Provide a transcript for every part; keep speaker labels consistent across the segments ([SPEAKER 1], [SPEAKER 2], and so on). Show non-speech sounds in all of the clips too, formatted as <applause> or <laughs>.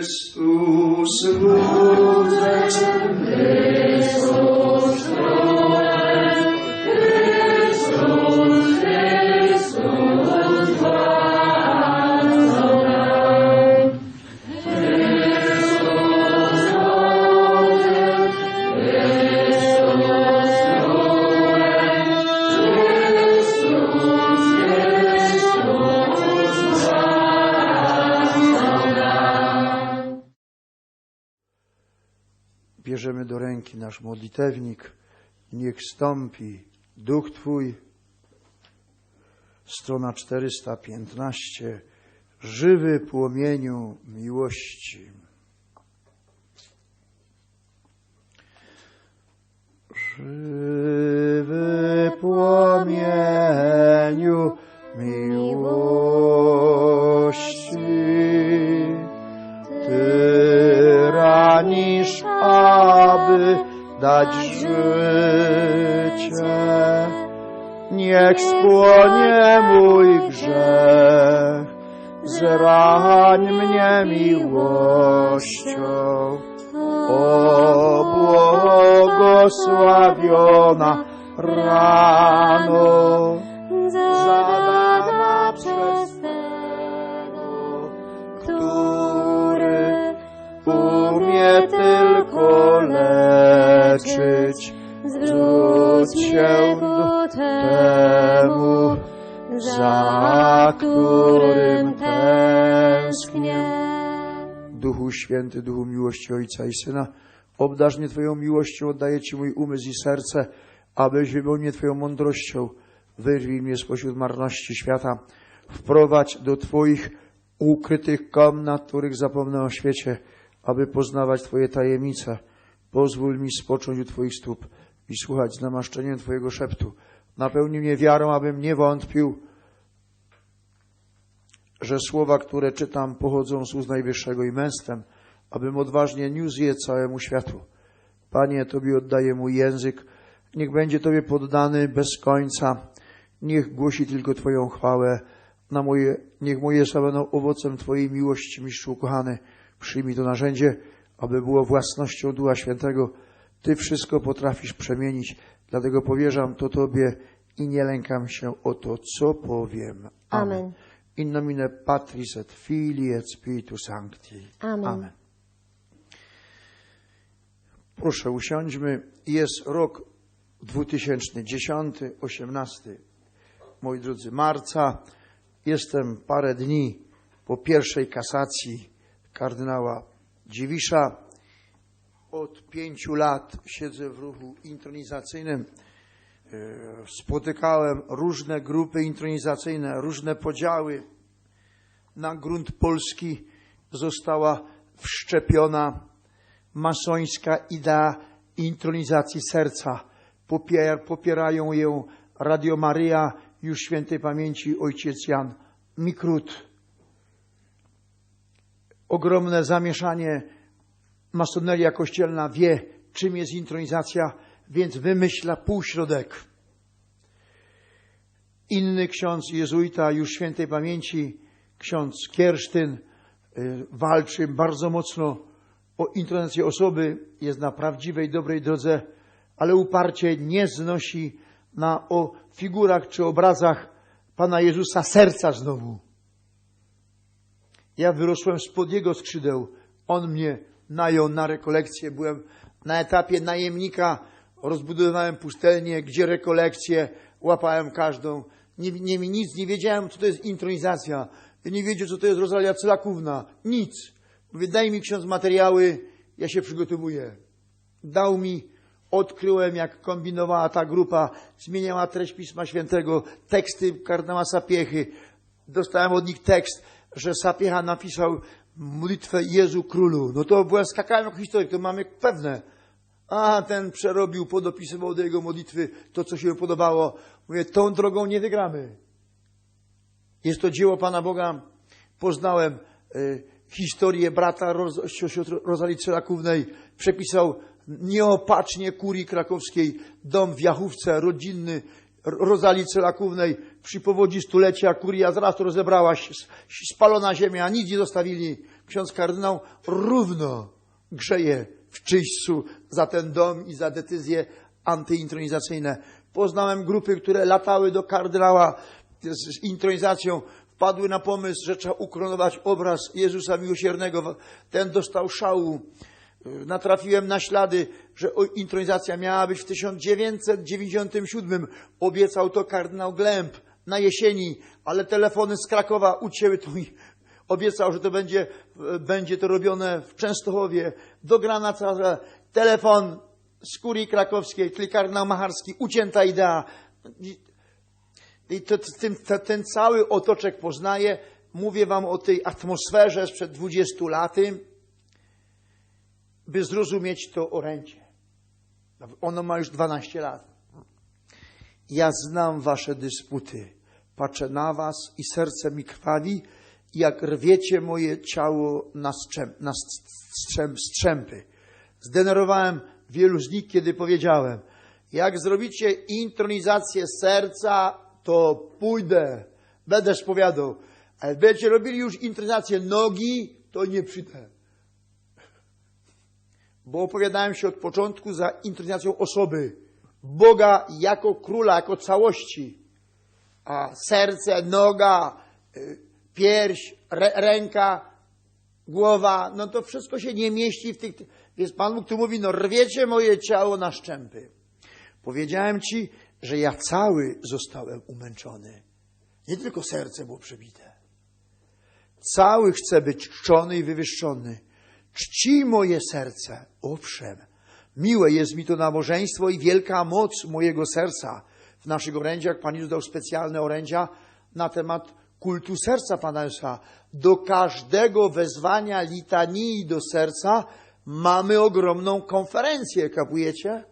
[SPEAKER 1] Chrystus ludzem
[SPEAKER 2] Ręki nasz modlitewnik. Niech stąpi duch Twój. Strona 415. Żywy płomieniu miłości. Żywy spłonie mój grzech, zrań mnie miłością. O błogosławiona rano, zadana przez tego, który umie którym tęsknię. Duchu Święty, Duchu miłości Ojca i Syna, obdarz mnie Twoją miłością, oddaję Ci mój umysł i serce, abyś wypełnił mnie Twoją mądrością. Wyrwij mnie spośród marności świata, wprowadź do Twoich ukrytych komnat, których zapomnę o świecie, aby poznawać Twoje tajemnice. Pozwól mi spocząć u Twoich stóp i słuchać z namaszczeniem Twojego szeptu. Napełnij mnie wiarą, abym nie wątpił, że słowa, które czytam, pochodzą z ust Najwyższego i męstwem, abym odważnie niósł je całemu światu. Panie, Tobie oddaję mój język, niech będzie Tobie poddany bez końca, niech głosi tylko Twoją chwałę, na moje, niech moje będą owocem Twojej miłości, mistrzu kochany. Przyjmij to narzędzie, aby było własnością Ducha Świętego. Ty wszystko potrafisz przemienić, dlatego powierzam to Tobie i nie lękam się o to, co powiem.
[SPEAKER 3] Amen.
[SPEAKER 2] In nomine Patris et Filii et Spiritus Sancti.
[SPEAKER 3] Amen.
[SPEAKER 2] Proszę usiądźmy. Jest rok 2010, 18, moi drodzy, marca. Jestem parę dni po pierwszej kasacji kardynała Dziwisza. Od pięciu lat siedzę w ruchu intronizacyjnym. E, Spotykałem różne grupy intronizacyjne, różne podziały. Na grunt polski została wszczepiona masońska idea intronizacji serca. Popier, popierają ją Radio Maryja, już świętej pamięci ojciec Jan Mikrut. Ogromne zamieszanie. Masoneria kościelna wie, czym jest intronizacja, więc wymyśla półśrodek. Inny ksiądz jezuita, już świętej pamięci, ksiądz Kiersztyn, y, walczy bardzo mocno o intronicję osoby, jest na prawdziwej, dobrej drodze, ale uparcie nie znosi na o figurach czy obrazach Pana Jezusa serca znowu. Ja wyrosłem spod Jego skrzydeł. On mnie najął na rekolekcję. Byłem na etapie najemnika, rozbudowałem pustelnię, gdzie rekolekcje, łapałem każdą. Nie, nie, nic nie wiedziałem, co to jest intronizacja. Ja nie wiedział, co to jest Rosalia Cylakówna. Nic. Mówię, daj mi ksiądz materiały, ja się przygotowuję. Dał mi, odkryłem, jak kombinowała ta grupa, zmieniała treść Pisma Świętego, teksty kardynała Sapiechy. Dostałem od nich tekst, że Sapiecha napisał modlitwę Jezu Królu. No to byłem, skakałem jako historyk, to mamy pewne. A ten przerobił, podopisywał do jego modlitwy to, co się mu podobało. Mówię, tą drogą nie wygramy. Jest to dzieło Pana Boga. Poznałem y, historię brata Roz, Czelakównej. Przepisał nieopatrznie kurii krakowskiej dom w Jachówce, rodzinny Rozalii Celakównej przy powodzi stulecia kuria zaraz to rozebrała, spalona ziemia, nic nie zostawili. ksiądz kardynał równo grzeje w czyśćcu za ten dom i za decyzje antyintronizacyjne. Poznałem grupy, które latały do kardynała z intronizacją, wpadły na pomysł, że trzeba ukronować obraz Jezusa Miłosiernego. Ten dostał szału. Natrafiłem na ślady, że intronizacja miała być w 1997. Obiecał to kardynał Glemp na jesieni, ale telefony z Krakowa ucięły i obiecał, że to będzie, będzie to robione w Częstochowie. Dograna cała telefon z kurii krakowskiej, czyli kardynał Macharski, ucięta idea. I- to, ten, ten, cały otoczek poznaję. Mówię wam o tej atmosferze sprzed 20 laty, by zrozumieć to orędzie. Ono ma już 12 lat. Ja znam wasze dysputy. Patrzę na was i serce mi krwawi, jak rwiecie moje ciało na, strzęp, na strzęp, strzępy. Zdenerwowałem wielu z nich, kiedy powiedziałem, jak zrobicie intronizację serca, to pójdę, będę spowiadał. Ale będziecie robili już intronizację nogi, to nie przyjdę. Bo opowiadałem się od początku za intronizacją osoby. Boga jako króla, jako całości. A serce, noga, y, pierś, re, ręka, głowa, no to wszystko się nie mieści w tych. Więc Pan Bóg tu mówi, no rwiecie moje ciało na szczępy. Powiedziałem ci, że ja cały zostałem umęczony. Nie tylko serce było przebite. Cały chcę być czczony i wywyższony. Czci moje serce, owszem. Miłe jest mi to nabożeństwo i wielka moc mojego serca. W naszych orędziach Pan Jezus dał specjalne orędzia na temat kultu serca Pana Jezusa. Do każdego wezwania litanii do serca mamy ogromną konferencję, kapujecie?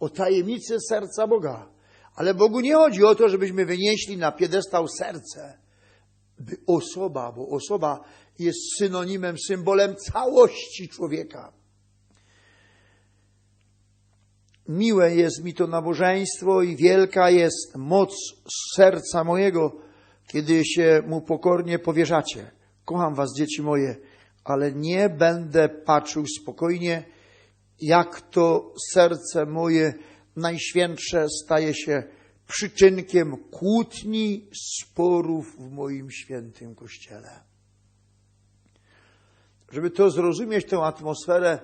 [SPEAKER 2] O tajemnicy serca Boga. Ale Bogu nie chodzi o to, żebyśmy wynieśli na piedestał serce, by osoba, bo osoba jest synonimem, symbolem całości człowieka. Miłe jest mi to nabożeństwo i wielka jest moc serca mojego, kiedy się mu pokornie powierzacie. Kocham was, dzieci moje, ale nie będę patrzył spokojnie, jak to serce moje najświętsze staje się przyczynkiem kłótni, sporów w moim świętym kościele. Żeby to zrozumieć, tę atmosferę,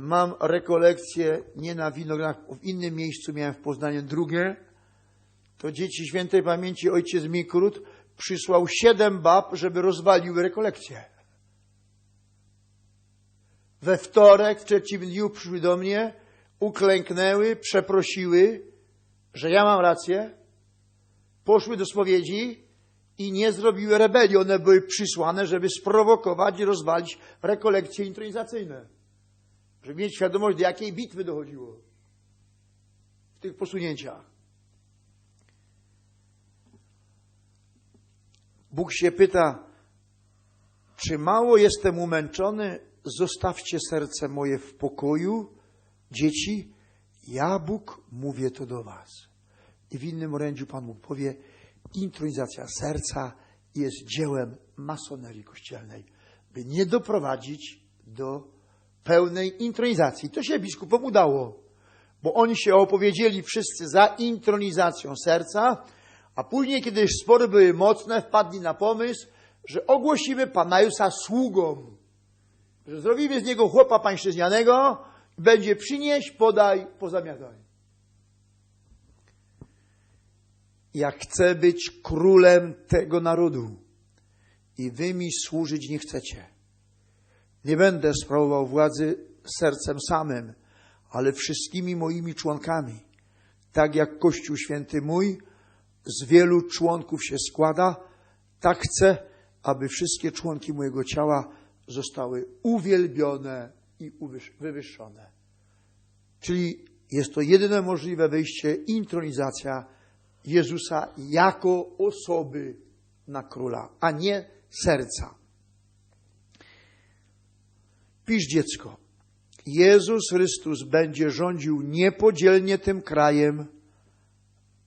[SPEAKER 2] mam rekolekcję nie na winogradach, w innym miejscu miałem w Poznaniu drugie. To dzieci świętej pamięci ojciec Mikrut przysłał siedem bab, żeby rozwaliły rekolekcję. We wtorek, w trzecim dniu przyszły do mnie, uklęknęły, przeprosiły, że ja mam rację, poszły do spowiedzi i nie zrobiły rebelii. One były przysłane, żeby sprowokować i rozwalić rekolekcje intronizacyjne. Żeby mieć świadomość, do jakiej bitwy dochodziło w tych posunięciach. Bóg się pyta, czy mało jestem umęczony, zostawcie serce moje w pokoju, dzieci, ja Bóg mówię to do was. I w innym orędziu Pan Bóg powie, intronizacja serca jest dziełem masonerii kościelnej, by nie doprowadzić do pełnej intronizacji. To się biskupom udało, bo oni się opowiedzieli wszyscy za intronizacją serca, a później, kiedy już spory były mocne, wpadli na pomysł, że ogłosimy Pana Jezusa sługą, że zrobimy z niego chłopa pańszczyźnianego, będzie przynieść, podaj, pozamiataj. Ja chcę być królem tego narodu i wy mi służyć nie chcecie. Nie będę sprawował władzy sercem samym, ale wszystkimi moimi członkami. Tak jak Kościół Święty mój z wielu członków się składa, tak chcę, aby wszystkie członki mojego ciała zostały uwielbione i wywyższone. Czyli jest to jedyne możliwe wyjście, intronizacja Jezusa jako osoby na króla, a nie serca. Pisz dziecko. Jezus Chrystus będzie rządził niepodzielnie tym krajem,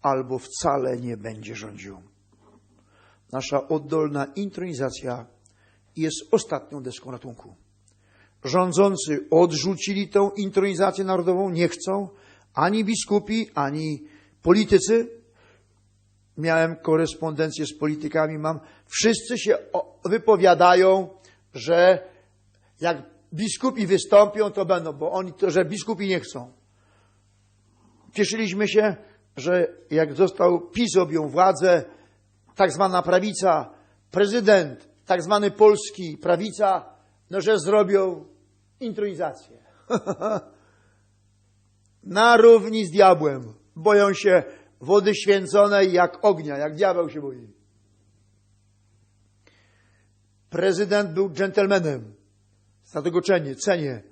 [SPEAKER 2] albo wcale nie będzie rządził. Nasza oddolna intronizacja jest ostatnią deską ratunku. Rządzący odrzucili tą intronizację narodową, nie chcą ani biskupi, ani politycy. Miałem korespondencję z politykami, mam. Wszyscy się wypowiadają, że jak biskupi wystąpią, to będą, bo oni, to, że biskupi nie chcą. Cieszyliśmy się, że jak został PiS objął władzę, tak zwana prawica, prezydent, tak zwany polski prawica, no że zrobią intronizację. <laughs> Na równi z diabłem. Boją się wody święconej jak ognia, jak diabeł się boi. Prezydent był dżentelmenem. Za tego cenię, cenię.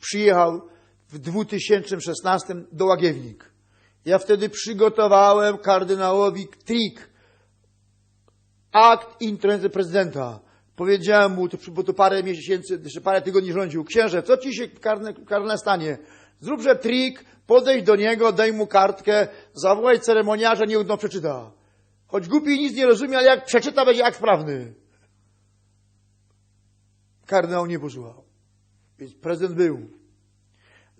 [SPEAKER 2] Przyjechał w 2016 do Łagiewnik. Ja wtedy przygotowałem kardynałowi trik, akt interwencji prezydenta. Powiedziałem mu, to, bo to parę miesięcy, jeszcze parę tygodni rządził, księże, co ci się karne, stanie? Zróbże trik, podejdź do niego, daj mu kartkę, zawołaj ceremoniarza, niech on przeczyta. Choć głupi nic nie rozumie, ale jak przeczyta, będzie akt sprawny. Kardynał nie posłuchał. Więc prezydent był.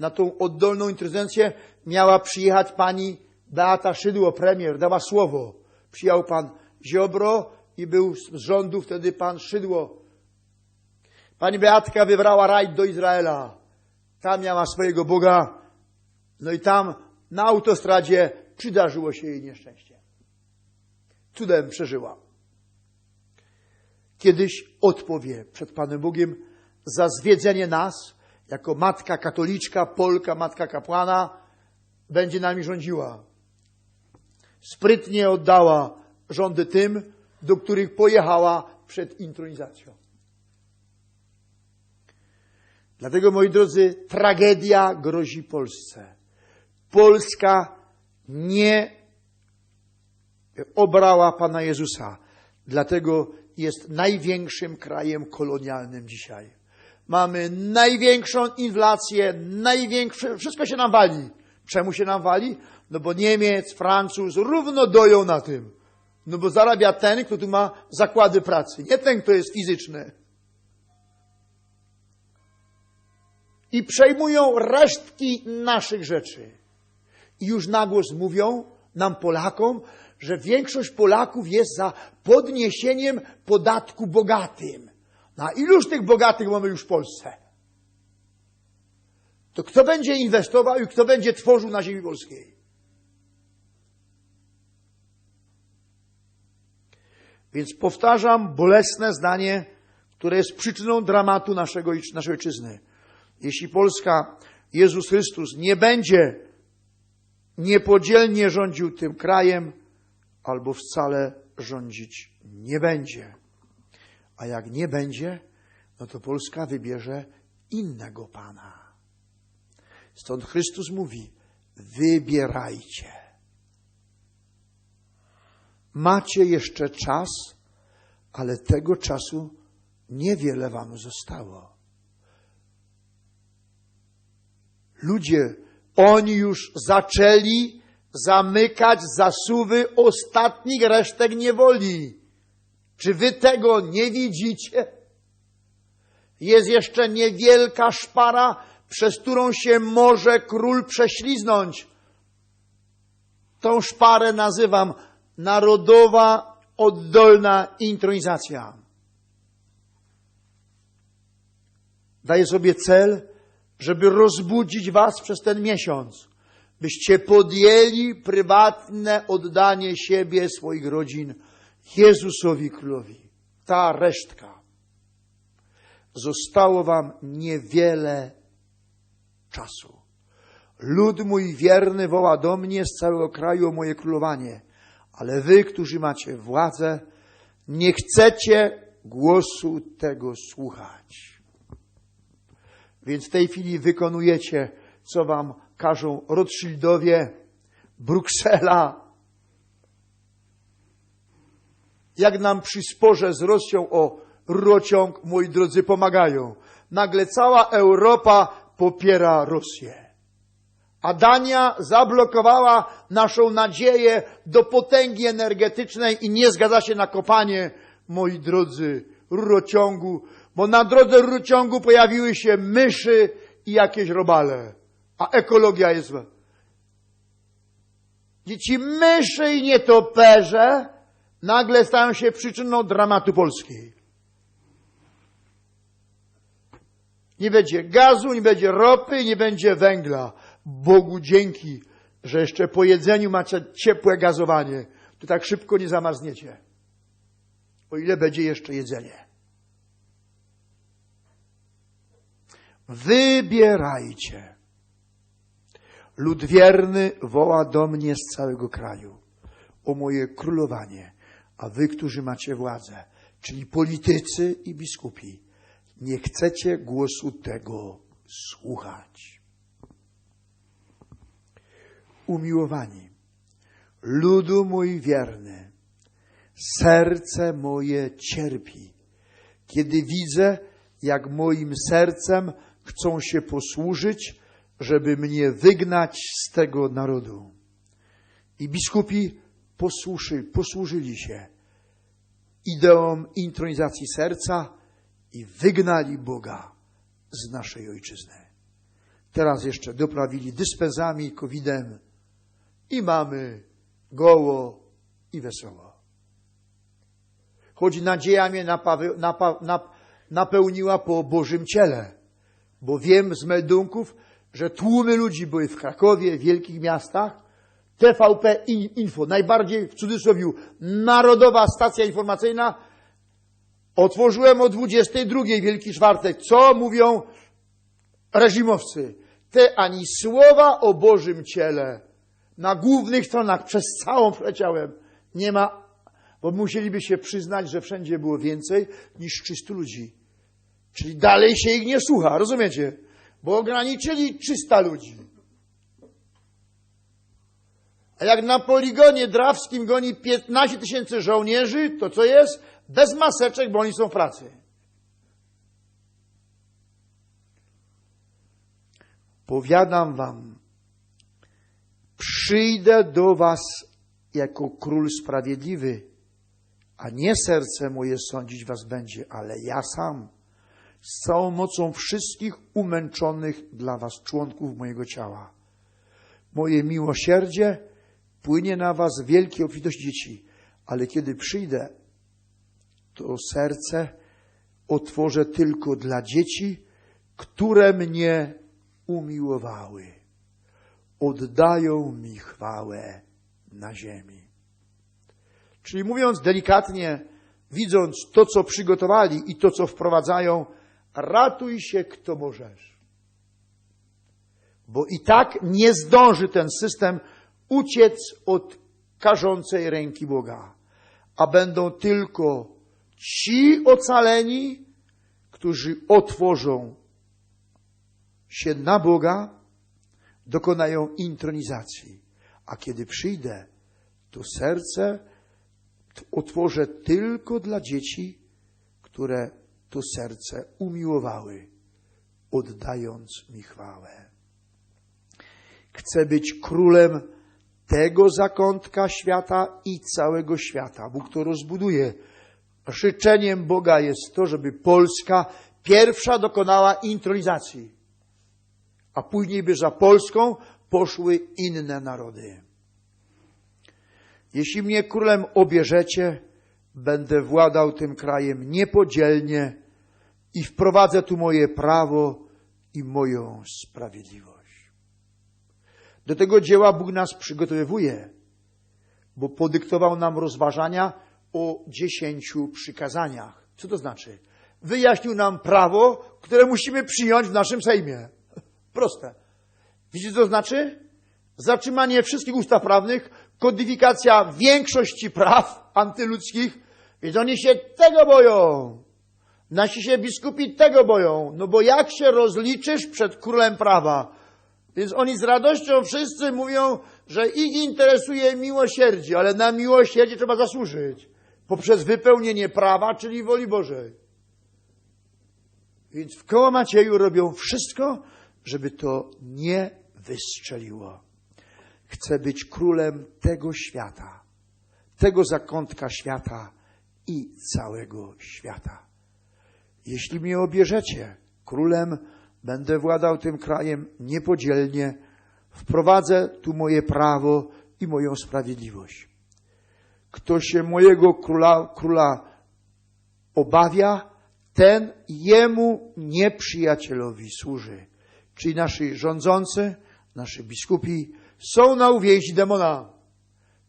[SPEAKER 2] Na tą oddolną interwencję miała przyjechać pani Beata Szydło, premier, dała słowo. Przyjechał pan Ziobro i był z rządu wtedy pan Szydło. Pani Beatka wybrała rajd do Izraela. Tam miała swojego Boga. No i tam na autostradzie przydarzyło się jej nieszczęście. Cudem przeżyła. Kiedyś odpowie przed Panem Bogiem za zwiedzenie nas, jako matka katoliczka, Polka, matka kapłana, będzie nami rządziła. Sprytnie oddała rządy tym, do których pojechała przed intronizacją. Dlatego, moi drodzy, tragedia grozi Polsce. Polska nie obrała Pana Jezusa. Dlatego jest największym krajem kolonialnym dzisiaj. Mamy największą inflację, największe, wszystko się nam wali. Czemu się nam wali? No bo Niemiec, Francuz równo doją na tym. No bo zarabia ten, kto tu ma zakłady pracy, nie ten, kto jest fizyczny. I przejmują resztki naszych rzeczy. I już na głos mówią nam Polakom, że większość Polaków jest za podniesieniem podatku bogatym. Na iluż tych bogatych mamy już w Polsce? To kto będzie inwestował i kto będzie tworzył na ziemi polskiej? Więc powtarzam bolesne zdanie, które jest przyczyną dramatu naszego, naszej ojczyzny. Jeśli Polska, Jezus Chrystus nie będzie niepodzielnie rządził tym krajem, albo wcale rządzić nie będzie. A jak nie będzie, no to Polska wybierze innego Pana. Stąd Chrystus mówi: wybierajcie. Macie jeszcze czas, ale tego czasu niewiele wam zostało. Ludzie, oni już zaczęli zamykać zasuwy ostatnich resztek niewoli. Czy wy tego nie widzicie? Jest jeszcze niewielka szpara, przez którą się może król prześliznąć. Tą szparę nazywam narodowa oddolna intronizacja. Daję sobie cel, żeby rozbudzić was przez ten miesiąc, byście podjęli prywatne oddanie siebie, swoich rodzin Jezusowi Królowi. Ta resztka. Zostało wam niewiele czasu. Lud mój wierny woła do mnie z całego kraju o moje królowanie, ale wy, którzy macie władzę, nie chcecie głosu tego słuchać. Więc w tej chwili wykonujecie, co wam każą Rothschildowie, Bruksela. Jak nam przy sporze z Rosją o rurociąg, moi drodzy, pomagają. Nagle cała Europa popiera Rosję. A Dania zablokowała naszą nadzieję do potęgi energetycznej i nie zgadza się na kopanie, moi drodzy, rurociągu, bo na drodze rurociągu pojawiły się myszy i jakieś robale, a ekologia jest... Dzieci myszy i nietoperze nagle stają się przyczyną dramatu Polski. Nie będzie gazu, nie będzie ropy, nie będzie węgla. Bogu dzięki, że jeszcze po jedzeniu macie ciepłe gazowanie. To tak szybko nie zamarzniecie. O ile będzie jeszcze jedzenie. Wybierajcie. Lud wierny woła do mnie z całego kraju o moje królowanie, a wy, którzy macie władzę, czyli politycy i biskupi, nie chcecie głosu tego słuchać. Umiłowani, ludu mój wierny, serce moje cierpi, kiedy widzę, jak moim sercem chcą się posłużyć, żeby mnie wygnać z tego narodu. I biskupi posłuszy, posłużyli się ideą intronizacji serca i wygnali Boga z naszej ojczyzny. Teraz jeszcze doprawili dyspensami, covidem i mamy goło i wesoło. Choć nadzieja mnie napełniła po Bożym ciele, bo wiem z meldunków, że tłumy ludzi były w Krakowie, w wielkich miastach. TVP Info, najbardziej w cudzysłowie narodowa stacja informacyjna, otworzyłem o 22 Wielki Czwartek. Co mówią reżimowcy? Te ani słowa o Bożym ciele. Na głównych stronach przez całą przeleciałem. Nie ma, bo musieliby się przyznać, że wszędzie było więcej niż 300 ludzi. Czyli dalej się ich nie słucha, rozumiecie? Bo ograniczyli 300 ludzi. A jak na poligonie drawskim goni 15 tysięcy żołnierzy, to co jest? Bez maseczek, bo oni są w pracy. Powiadam wam, przyjdę do was jako król sprawiedliwy, a nie serce moje sądzić was będzie, ale ja sam z całą mocą wszystkich umęczonych dla was członków mojego ciała. Moje miłosierdzie płynie na was wielkie obfitość dzieci, ale kiedy przyjdę, to serce otworzę tylko dla dzieci, które mnie umiłowały. Oddają mi chwałę na ziemi. Czyli mówiąc delikatnie, widząc to, co przygotowali i to, co wprowadzają, ratuj się, kto możesz. Bo i tak nie zdąży ten system uciec od karzącej ręki Boga, a będą tylko ci ocaleni, którzy otworzą się na Boga, dokonają intronizacji. A kiedy przyjdę, to serce otworzę tylko dla dzieci, które to serce umiłowały, oddając mi chwałę. Chcę być królem tego zakątka świata i całego świata. Bóg to rozbuduje. Życzeniem Boga jest to, żeby Polska pierwsza dokonała intronizacji, a później by za Polską poszły inne narody. Jeśli mnie królem obierzecie, będę władał tym krajem niepodzielnie i wprowadzę tu moje prawo i moją sprawiedliwość. Do tego dzieła Bóg nas przygotowywuje, bo podyktował nam rozważania o dziesięciu przykazaniach. Co to znaczy? Wyjaśnił nam prawo, które musimy przyjąć w naszym Sejmie. <laughs> Proste. Widzicie, co to znaczy? Zatrzymanie wszystkich ustaw prawnych, kodyfikacja większości praw antyludzkich, więc oni się tego boją. Nasi się biskupi tego boją. No bo jak się rozliczysz przed królem prawa? Więc oni z radością wszyscy mówią, że ich interesuje miłosierdzie, ale na miłosierdzie trzeba zasłużyć. Poprzez wypełnienie prawa, czyli woli Bożej. Więc w koło Macieju robią wszystko, żeby to nie wystrzeliło. Chcę być królem tego świata, tego zakątka świata i całego świata. Jeśli mnie obierzecie królem, będę władał tym krajem niepodzielnie, wprowadzę tu moje prawo i moją sprawiedliwość. Kto się mojego króla, króla obawia, ten jemu nieprzyjacielowi służy. Czyli nasi rządzący, nasi biskupi są na uwięzi demona.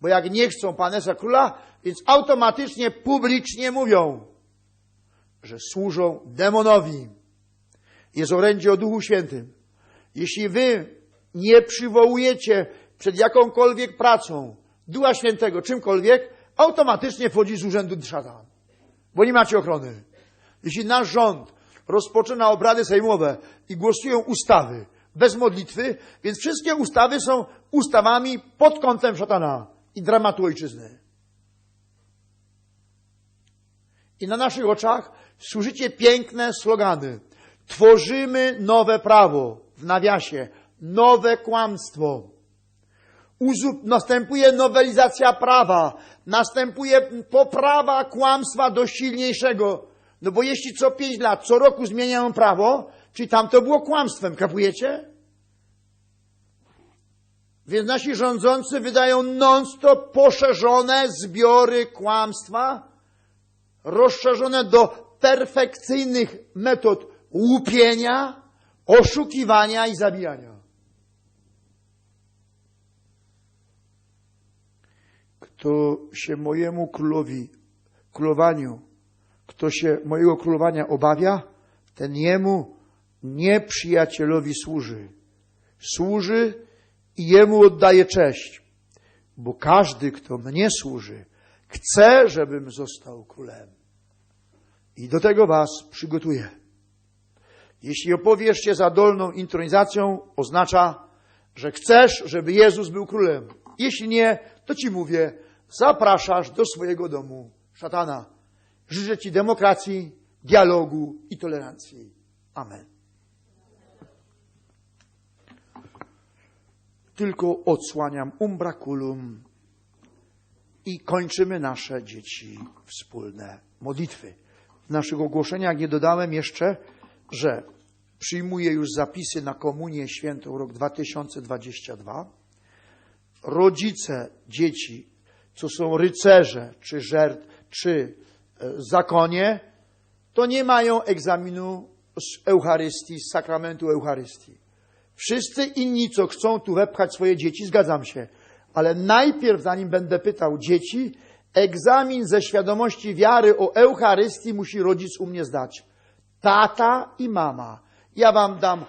[SPEAKER 2] Bo jak nie chcą Panesa Króla, więc automatycznie, publicznie mówią, że służą demonowi. Jest orędzie o Duchu Świętym. Jeśli wy nie przywołujecie przed jakąkolwiek pracą Ducha Świętego, czymkolwiek, automatycznie wchodzi z urzędu szatan. Bo nie macie ochrony. Jeśli nasz rząd rozpoczyna obrady sejmowe i głosują ustawy bez modlitwy, więc wszystkie ustawy są ustawami pod kątem szatana i dramatu ojczyzny. I na naszych oczach słyszycie piękne slogany. Tworzymy nowe prawo, w nawiasie, nowe kłamstwo. Następuje nowelizacja prawa, następuje poprawa kłamstwa do silniejszego. No bo jeśli co pięć lat, co roku zmieniają prawo, czyli tam to było kłamstwem, kapujecie? Więc nasi rządzący wydają non-stop poszerzone zbiory kłamstwa, rozszerzone do perfekcyjnych metod łupienia, oszukiwania i zabijania. Kto się mojemu królowi, królowaniu, kto się mojego królowania obawia, ten jemu nieprzyjacielowi służy. Służy i jemu oddaje cześć, bo każdy, kto mnie służy, chce, żebym został królem. I do tego was przygotuję. Jeśli opowiesz się za dolną intronizacją, oznacza, że chcesz, żeby Jezus był królem. Jeśli nie, to ci mówię, zapraszasz do swojego domu szatana. Życzę ci demokracji, dialogu i tolerancji. Amen. Tylko odsłaniam umbraculum i kończymy nasze dzieci wspólne modlitwy. W naszych ogłoszeniach nie dodałem jeszcze, że przyjmuję już zapisy na Komunię Świętą rok 2022. Rodzice dzieci, co są rycerze, czy żert, czy e, zakonie, to nie mają egzaminu z Eucharystii, z sakramentu Eucharystii. Wszyscy inni, co chcą tu wepchać swoje dzieci, zgadzam się, ale najpierw, zanim będę pytał dzieci, egzamin ze świadomości wiary o Eucharystii musi rodzic u mnie zdać. Tata i mama. Ja wam dam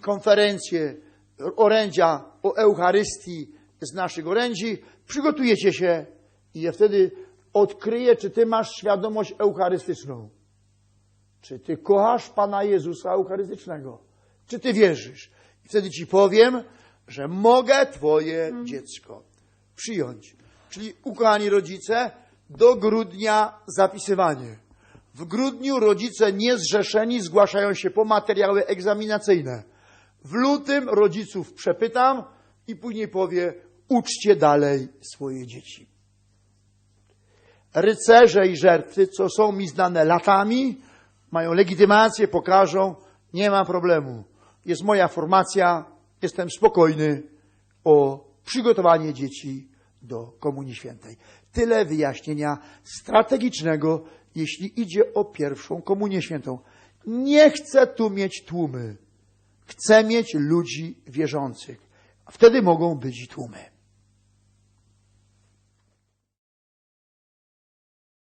[SPEAKER 2] konferencję, orędzia o Eucharystii z naszych orędzi. Przygotujecie się i ja wtedy odkryję, czy ty masz świadomość eucharystyczną. Czy ty kochasz Pana Jezusa Eucharystycznego? Czy ty wierzysz? I wtedy ci powiem, że mogę twoje dziecko przyjąć. Czyli, ukochani rodzice, do grudnia zapisywanie. W grudniu rodzice niezrzeszeni zgłaszają się po materiały egzaminacyjne. W lutym rodziców przepytam i później powie, uczcie dalej swoje dzieci. Rycerze i żertwy, co są mi znane latami, mają legitymację, pokażą, nie ma problemu. Jest moja formacja, jestem spokojny o przygotowanie dzieci do Komunii Świętej. Tyle wyjaśnienia strategicznego, jeśli idzie o pierwszą Komunię Świętą. Nie chcę tu mieć tłumy. Chcę mieć ludzi wierzących. Wtedy mogą być tłumy.